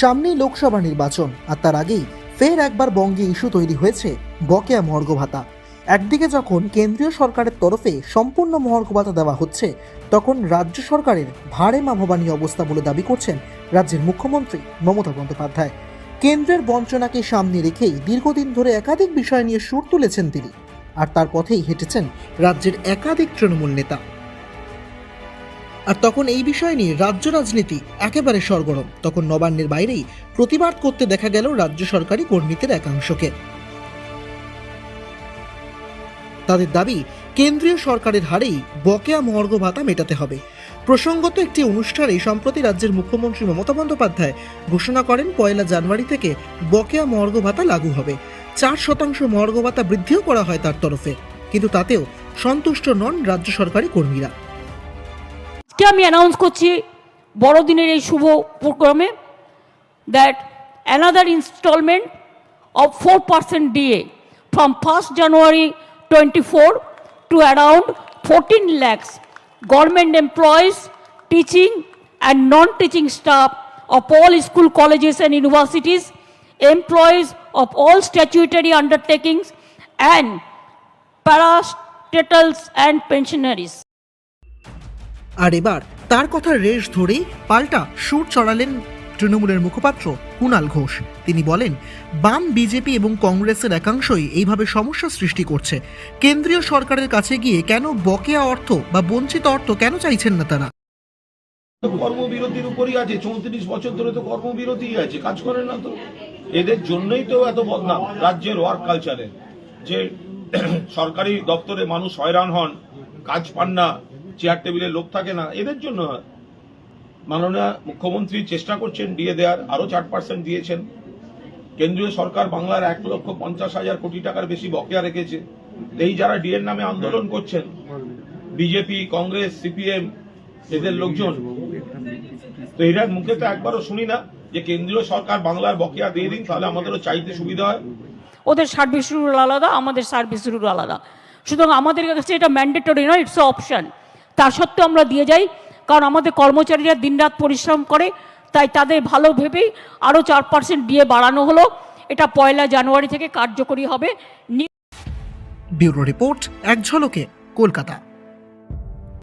সামনেই লোকসভা নির্বাচন, আর তার আগেই ফের একবার বঙ্গে ইস্যু তৈরি হয়েছে বকেয়া মর্গ ভাতা। একদিকে যখন কেন্দ্রীয় সরকারের তরফে সম্পূর্ণ মহর্ঘ ভাতা দেওয়া হচ্ছে, তখন রাজ্য সরকারের ভাড়ে মা ভবানী অবস্থা বলে দাবি করছেন রাজ্যের মুখ্যমন্ত্রী মমতা বন্দ্যোপাধ্যায়। কেন্দ্রের বঞ্চনাকে সামনে রেখেই দীর্ঘদিন ধরে একাধিক বিষয় নিয়ে সুর তুলেছেন তিনি, আর তার পথেই হেঁটেছেন রাজ্যের একাধিক তৃণমূল নেতা। আর তখন এই বিষয় নিয়ে রাজ্য রাজনীতি একেবারে সরগরম। তখন নবান্নের বাইরেই প্রতিবাদ করতে দেখা গেল রাজ্য সরকারি কর্মীদের একাংশকে। তাদের দাবি, কেন্দ্রীয় সরকারের হারেই বকেয়া মহর্ঘ ভাতা মেটাতে হবে। প্রসঙ্গত একটি অনুষ্ঠানে সম্প্রতি রাজ্যের মুখ্যমন্ত্রী মমতা বন্দ্যোপাধ্যায় ঘোষণা করেন, পয়লা জানুয়ারি থেকে বকেয়া মহর্ঘ ভাতা লাগু হবে। চার শতাংশ মহর্ঘ ভাতা বৃদ্ধিও করা হয় তার তরফে। কিন্তু তাতেও সন্তুষ্ট নন রাজ্য সরকারি কর্মীরা। আজকে আমি অ্যানাউন্স করছি বড়দিনের এই শুভ প্রোগ্রামে that another instalment of four percent DA from first January twenty four to around fourteen lakhs government employees teaching and non teaching staff of all school colleges and universities, employees of all statutory undertakings, and parastatals and pensionaries. আর এবার তার কথা রেশ ধরেই পাল্টা সুর চড়ালেন তৃণমূলের মুখপাত্র কুণাল ঘোষ। তিনি বলেন, বাম বিজেপি এবং কংগ্রেসের একাংশই এইভাবে সমস্যা সৃষ্টি করছে। কেন্দ্রীয় সরকারের কাছে গিয়ে কেন বকেয়া অর্থ বা বঞ্চিত অর্থ কেন চাইছেন না তারা? কর্মবিরতির উপরই আছে, চৌত্রিশ বছর ধরে তো কর্মবিরতি আছে, কাজ করে না তো। এদের জন্যই তো এত বদনাম রাজ্যের ওয়ার্ক কালচারে যে সরকারি দপ্তরে মানুষ হয়রান হন, কাজ পান না চেয়ার টেবিলে লোক থাকে না, এদের জন্য মাননীয় মুখ্যমন্ত্রী চেষ্টা করছেন দিয়ে দেওয়ার আরও চার পার্সেন্ট দিয়েছেন। কেন্দ্রীয় সরকার বাংলার এক লক্ষ পঞ্চাশ হাজার কোটি টাকার বেশি বকেয়া রেখেছে। এই যারা ডিএর নামে আন্দোলন করছেন, বিজেপি, কংগ্রেস, সিপিএম, এদের লোকজন, তো এটার মুখে তো একবারও শুনি না যে কেন্দ্রীয় সরকার বাংলার বকেয়া দিয়ে দিন, তাহলে আমাদেরও চাইতে সুবিধা হয়। ওদের সার্ভিস রুল আলাদা, আমাদের সার্ভিস রুল আলাদা। সুতরাং আমাদের কাছে এটা ম্যান্ডেটরি নয় ইটস অপশন তা সত্ত্বেও আমরা দিয়ে যাই, কারণ আমাদের কর্মচারীরা দিনরাত পরিশ্রম করে, তাই তাদের ভালো ভেবেই আরও চার পার্সেন্ট দিয়ে বাড়ানো হলো। এটা পয়লা জানুয়ারি থেকে কার্যকরী হবে। ব্যুরো রিপোর্ট, এক ঝলকে, কলকাতা।